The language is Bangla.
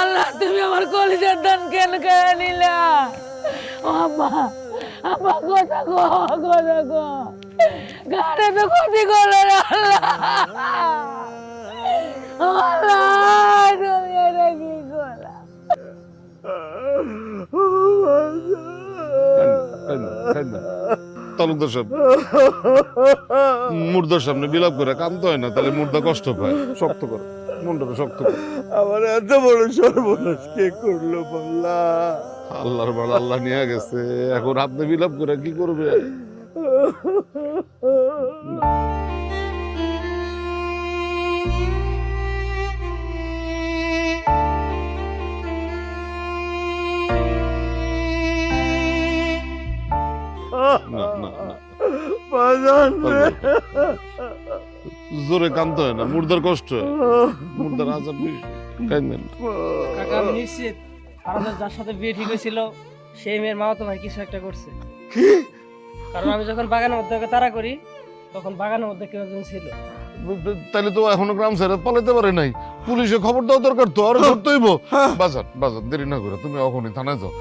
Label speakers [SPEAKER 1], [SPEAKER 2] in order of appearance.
[SPEAKER 1] আল্লাহ, তুমি আমার কলিজার দান কেন কেড়ে নিলা? ও আব্বা আব্বা কথা গো কথা গো গাড়ে তো ক্ষতি করল আল্লাহ। ও আল্লাহ
[SPEAKER 2] তালুকদার সাহেব। মুর্দার সামনে বিলাপ করে কামতে হয় না তাহলে মুর্দা কষ্ট পায়। শক্ত করো মনটা শক্ত করো।
[SPEAKER 3] আমার এত বড় সর্বনাশ কে করল বল্লা?
[SPEAKER 2] আল্লাহর মাল আল্লাহ নিয়ে গেছে। এখন আপনি বিলাপ করে কি করবে? না না না
[SPEAKER 3] বাজান
[SPEAKER 2] জোরে কামতে হয় না মুর্দার কষ্ট মুর্দার আজাব বেশি কাইন্দেন না।
[SPEAKER 4] কাকা আমি নিশ্চিত আমাদের যার সাথে বিয়ে ঠিক হয়েছিল সেই মেয়ের মাও তো ভাই কিছু একটা করছে। কারণ আমি যখন বাগানের মধ্যে ওকে তাড়া করি তখন বাগানের মধ্যে কেউ একজন ছিল।
[SPEAKER 2] তাহলে তো এখনও গ্রাম ছেড়ে পালাইতে পারে নাই। পুলিশে খবর দেওয়া দরকার তো আর ধরতে হইব। বাজার বাজার দেরি না করে তুমি এখনই থানায় যাও।